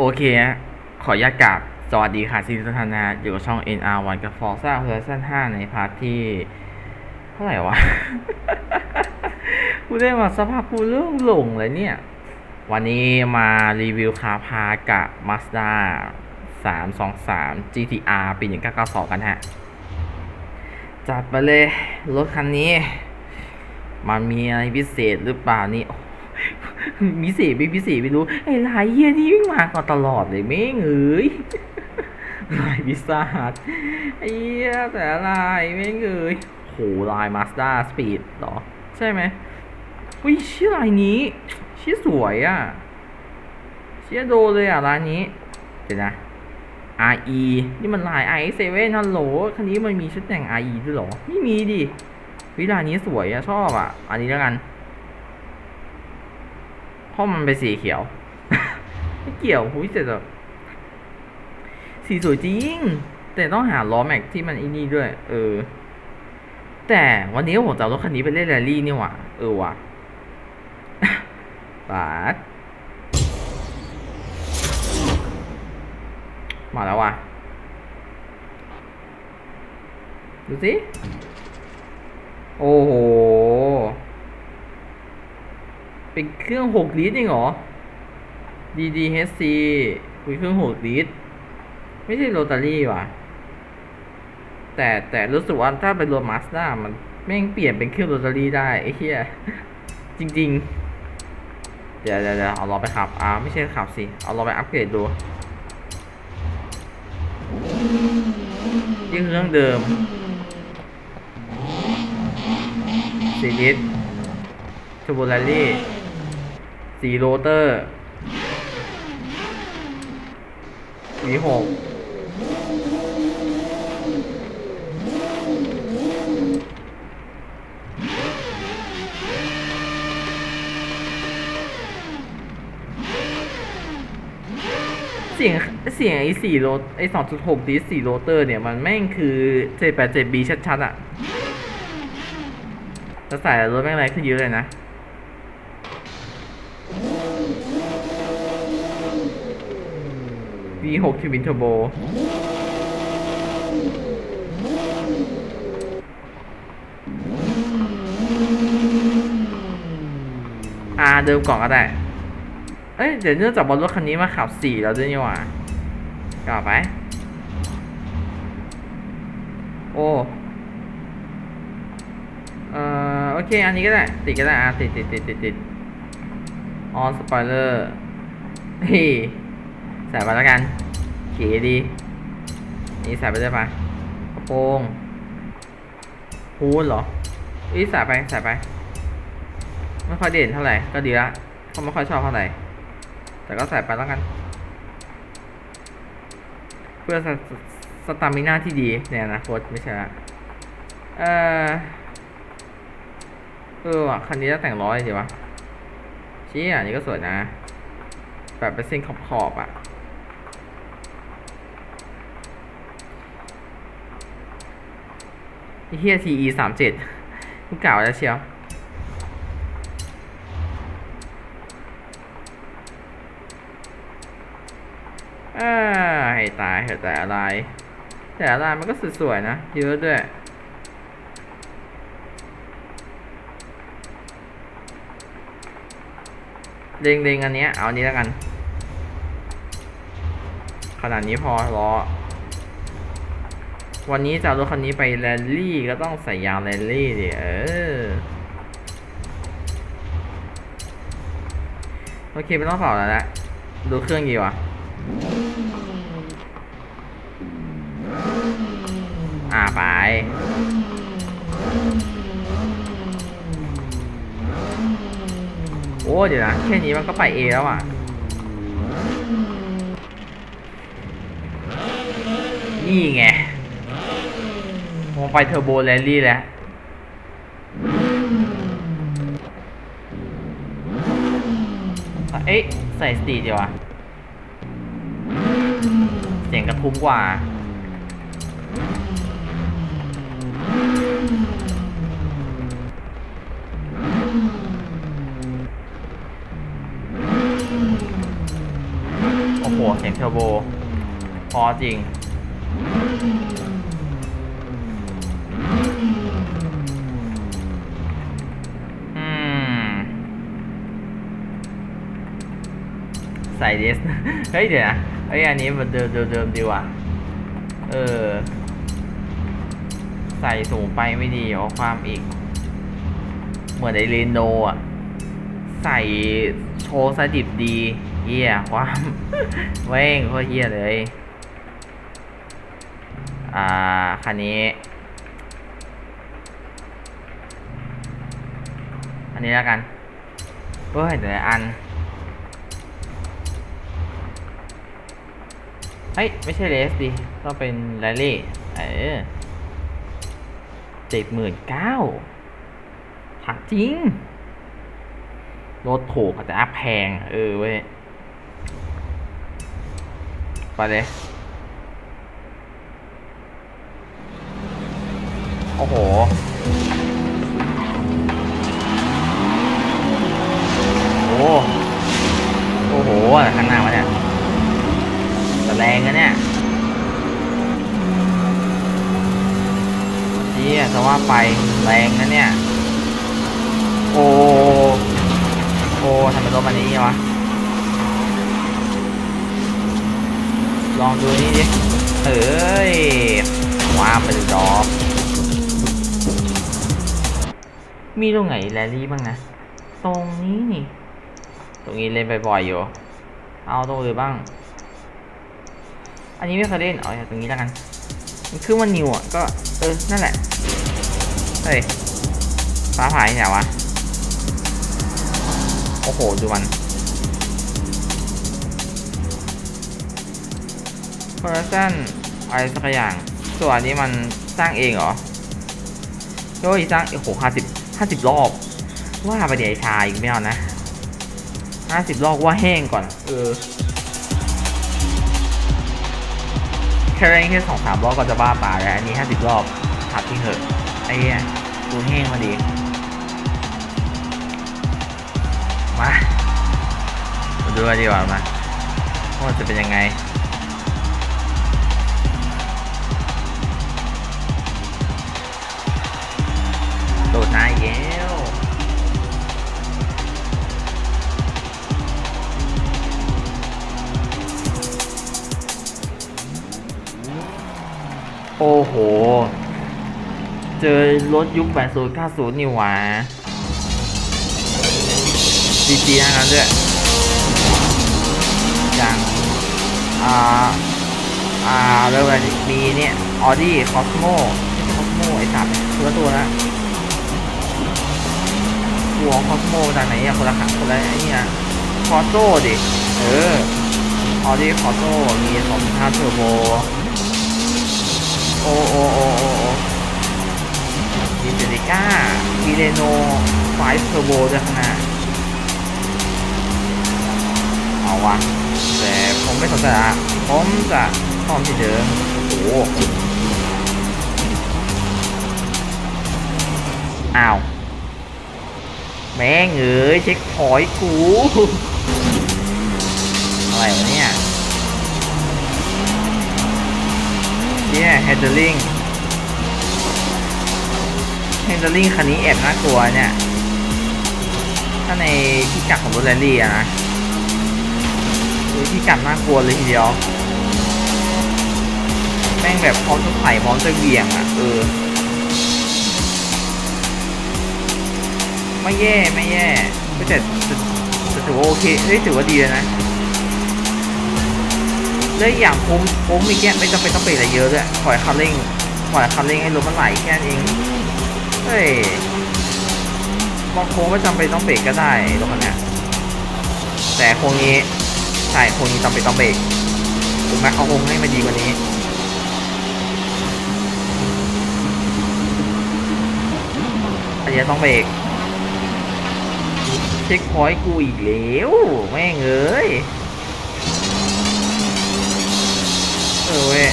โอเคฮะขออนุญาตกราบสวัสดีค่ะซินทุกท่านนะฮะอยู่กับช่อง NR1 กับ Forza Horizon 5 ในพาร์ทที่ เท่าไหร่วะกูได้มาสภาพกูเรื่องหลงเลยเนี่ย วันนี้มารีวิวคาพากับ Mazda 323 GTR ปี 1992 กันฮะ จัดไปเลย รถคันนี้ มันมีอะไรพิเศษหรือเปล่านี่ มีเศษไม่พิเศษไม่รู้ไอ้ลายเยี่ยนี่วิ่งมาก่อนตลอดเลยแม่งเอ้ยลายพิซซ่าฮัทไอ้เหี้ยแต่ลายแม่งเอ้ยโหลายมาสด้าสปีดหรอ ใช่ไหมอุ้ยชื่อลายนี้ชื่อสวยอะเชื่อโดเลยอะลายนี้เดี๋ยวนะ RE นี่มันลาย i7 ฮัลโหลคันนี้มันมีชุดแต่ง RE ด้วยเหรอ ไม่มีดิวิลานี้สวยอะชอบอะอันนี้แล้วกัน เพราะมันเป็นสีเขียว ไม่เกี่ยวหุ้ยแต่แบบสีสวยจริง แต่ต้องหาล้อแม็กที่มันอ้นี่ด้วย เออ แต่วันนี้ผมจะเอารถคันนี้ไปเล่นแรลลี่นี่หว่า เออว่ะบาสมาแล้วว่ะ ดูสิ โอ้โห เป็นเครื่องหกลิตรเองเหรอ DDHC คุยเครื่องหกลิตร ไม่ใช่โรตารี่ว่ะ แต่แต่รู้สึกว่าถ้าเป็นรถมาสด้ามันแม่งเปลี่ยนเป็นเครื่องโรตารี่ได้ไอ้เหี้ยจริง ๆ เดี๋ยวเดี๋ยวเดี๋ยวเอาเราไปขับอ่าไม่ใช่ขับสิ เอาเราไปอัปเกรดดูนี่คือเครื่องเดิมสี่ลิตรทูโบลารี่ สี่โรเตอร์วีหกเสียงเสียงไอ้สี่โรไอ้สองจุดหกดิสี่โรเตอร์เนี่ย มันแม่งคือเจ็ดแปดเจ็ดบีชัดๆอะจะใส่รถแม่งไรขึ้นเยอะเลยนะ V6 ทวินเทอร์โบอ่าเดิมก่อนก็ได้ เอ้ย เดี๋ยวเนื่องจากบอลรถคันนี้มาขับสี่แล้วด้วยนี่หว่ากลับไป โอ้เอ่อโอเค อันนี้ก็ได้ ติดก็ได้อะติดติดติดติดติดออสปอยเลอร์เฮ้ ใส่ไปแล้วกันเก๋ดี นี่ใส่ไปได้ปะกระโปรงฮูดเหรออีใส่ไปใส่ไป ไม่ค่อยเด่นเท่าไหร่ ก็ดีละเขาไม่ค่อยชอบเท่าไหร่ แต่ก็ใส่ไปแล้วกัน เพื่อสสตามิน่าที่ดีในอนาคตไม่ใช่ละเออเออว่ะคันนี้จะแต่งร้อยดีวะชี้อะนี่ก็สวยนะ แบบเป็นเส้นขอบขอบๆอะไอ้ เฮียทีอีสามเจ็ดกูเก่าแล้วเชียวเอ่าให้ตายเหอะแต่อะไร แต่อะไรมันก็สวยๆนะ เยอะด้วยเล็งเล็งอันเนี้ยเอาอันนี้แล้วกัน ขนาดนี้พอรอ วันนี้จะเอารถคันนี้ไปแรลลี่ก็ต้องใส่ยางแรลลี่ดิเออโอเคไม่ต้องเป่าแล้วละดูเครื่องดีวะอ่าไปโอ้เดี๋ยวนะแค่นี้มันก็ไปเอแล้วอะนี่ไง งไปเทอร์โบแรลลี่แล้วเอ๊ะใส่สตีดีวะเสียงกระทุ้มกว่าโโอ้โห เสียงเทอร์โบ พอจริง ส่เดสเฮ้ยเดี๋ยวนะเฮ้ยอันนี้มันเดิมเดิมเดิมดีว่ะเออ ใส่สูงไปไม่ดีเอาความอีก เหมือนไอเรโนอะ ใส่โชว์สดิบดีเฮียความเว้งโคตรเฮียเลย อ่า คันนี้อันนี้แล้วกันเฮ้ยเดี๋ยวอัน เฮ้ย ไม่ใช่เลสดิต้องเป็นแรลลี่เออเจ็ดหมื่นเก้าถักจริง รถถูกแต่อัพแพง เออเว้ย ไปเลย โอ้โห โอ้โห โอ้โหอะไรข้างหน้าวะเนี่ยแต่แรงนะเนี่ยเชี่ยจะว่าไป แรงนะเนี่ย โอ้ โอ้ทำไมรถมันนี้วะ ลองดูนี่ดิ เอ้ย ว้าไปเลยดอก มีตรงไหนแรลลี่บ้างนะ ตรงนี้นี่ ตรงนี้เล่นบ่อยๆอยู่ เอาตรงอื่นบ้าง อันนี้ไม่เคยเล่น เอาอตรงนี้แล้วกัน มันคือมันนิวอะ ก็ เออ นั่นแหละ เฮ้ยฟ้าผ่าที่ไหนวะ โอ้โห ดูมันโปรดักชั่นอะไรสักอย่าง ส่วนอันนี้มันสร้างเองเหรอโอ้ยสร้างโอ้โหห้าสิบห้าสิบรอบ ว่าไปเดี๋ยวชายอีกไม่เอานะห้าสิบรอบว่าแห้งก่อน เออแค่เล่นแค่สองสามรอบก็จะบ้าตาแล้วอันนี้ห้าสิบรอบถัดที่เหอะ ไอ้เหี้ยกูแห้งมาดีมามาดูกันดีกว่ามาว่าจะเป็นยังไงโดดน้าอีกแล้วโอ้โห เจอรถยุค 80 90 นี่หว่าดีจีทั้งนั้นด้วยอย่างอ่า อ่าเริ่มอะไรมีเนี่ยออดี้คอสโมคอสโมไอสัตว์ตัวละตัวละหัวคอสโมจากไหนอะคนละขัคนละไอ้นี่ยคอโซ่ดิ เออออดี้คอโซ่มีสองพันเทอร์โบโอโอโอ ก้ามีเรโนไฟเทอร์โบด้วยข้างหน้าเอาวะแต่ผมไม่สนใจละผมจะซ่อมที่เดิมโอ้โหอ้าว แม่งเอ้ยเช็คพอยต์กู อะไรวะเนี่ยเนี่ยแฮตเชลิง handling handling คันนี้แอบน่ากลัวเนี่ย ถ้าในที่กักของรถแรลลี่อะนะเฮ้ยที่กัดน่ากลัวเลยทีเดียวแม่งแบบพร้อมจะไถ่พร้อมจะเหวี่ยงอะเออ ไม่แย่ไม่แย่ก็แต่ถือว่าโอเคเฮ้ยถือว่าดีเลยนะแล้วอีกอย่างผมผมมีแค่ไม่จำเป็นต้องเปลี่ยนอะไรเยอะด้วยปล่อยคันเร่งปล่อยคันเร่งให้รถมันไหลแค่นั้นเอง เฮ้ยบางโค้งไม่จำเป็นต้องเบรกก็ได้รถคันนี้แต่โค้งนี้ใช่โค้งนี้จำเป็นต้องเบรกถูกไหมเขาโค้งให้มาดีกว่านี้อันนี้ต้องเบรกเช็คพอยต์กูอีกแล้วแม่งเอ้ยเออเว้ย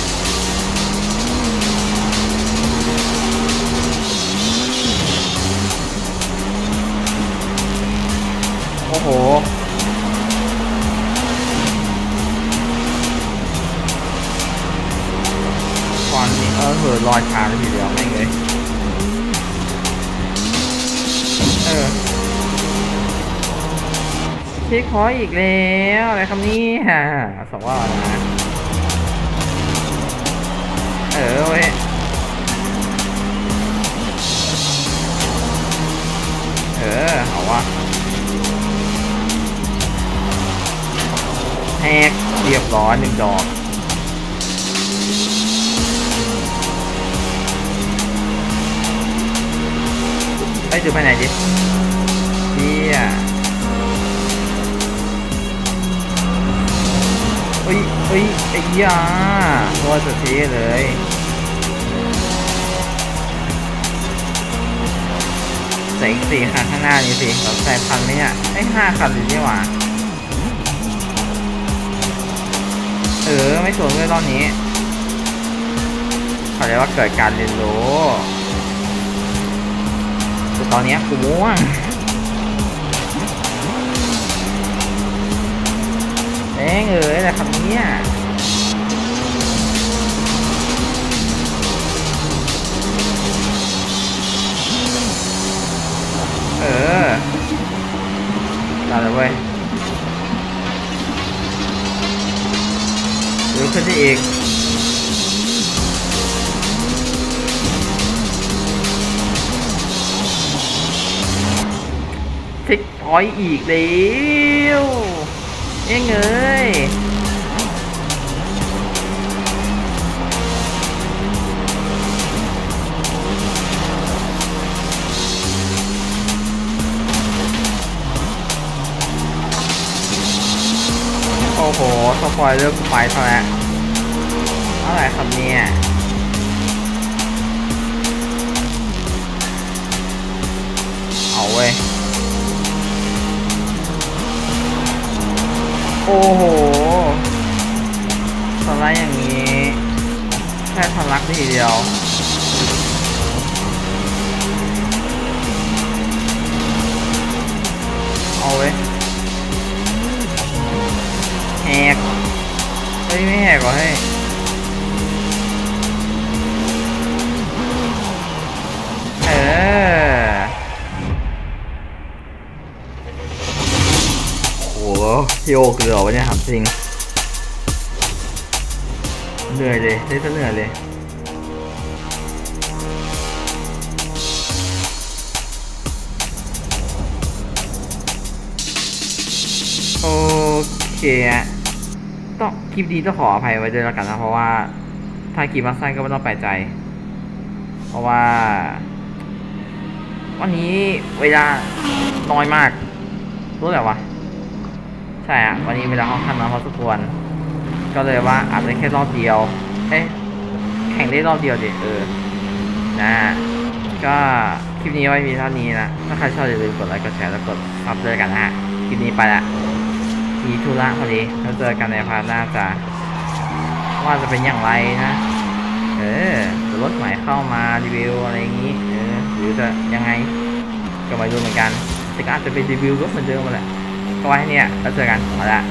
โอ้โห ควันนี่ก็คือลอยคาไปทีเดียวไม่เลยเออเช็คพออีกแล้วอะไรคำนี้ฮะสว่านะเออเว้ยเออ เอาวะแฮกเรียบร้อยหนึ่งดอกไปดูไปไหนดิเฮียเฮ้ยเฮ้ยไอ้ยาตัวสุดทีเลยใส่สี่คันข้างหน้านี้สิเราใส่พันไหมเนี่ยไอ้ห้าคันเลยนี่หว่า เออไม่สวนเลยรอบนี้เขาเรียกว่าเกิดการเรียนรู้แต่ตอนนี้กูม่วงเอ้งเอ๋ยอะไรคำเนี้ยเออได้เลยเว้ย หรือขึ้นได้อีกทิกพอยต์อีกแล้วเอ้งเอ้ยโอ้โหสปอยเริ่มไปเท่าแล้ วอะไรครับเนี่ยเอาเว้ยโอ้โหสไลด์อย่างนี้แค่ทะลักทีเดียวเอาเว้ยแหกเฮ้ยไม่แหกว่ะเฮ้ย เออโอ้โหพี่โอเกลือวะเนี่ยถามจริงเหนื่อยเลยได้ซะเหนื่อยเลยโอเคอะต้องคลิปนี้ต้องขออภัยไว้ด้วยแล้วกันนะเพราะว่าถ้าคลิปมาสั้นก็ไม่ต้องแปลกใจ เพราะว่า วันนี้เวลาน้อยมาก รู้แหละวะ ใช่อะวันนี้เวลาค่อนข้างน้อยพอสมควร ก็เลยว่าอาจจะแค่รอบเดียวเอ๊ะแข่งได้รอบเดียวดิเออ นะ ก็คลิปนี้ไว้มีเท่านี้นะ ถ้าใครชอบอย่าลืมกดไลค์ กดแชร์ แล้วกดซับด้วยกันนะฮะ คลิปนี้ไปละ มีธุระพอดี แล้วเจอกันในพาร์ทหน้าจ้ะว่าจะเป็นอย่างไรนะ เออรถใหม่เข้ามารีวิวอะไรอย่างนี้ รือจะยังไงก็มาดูเหมือนกันแต่ก็อาจจะเป็นรีวิวรถเหมือนเดิมมาแหละก็ไว้ให้เนี่ยแล้วเจอกันมาละ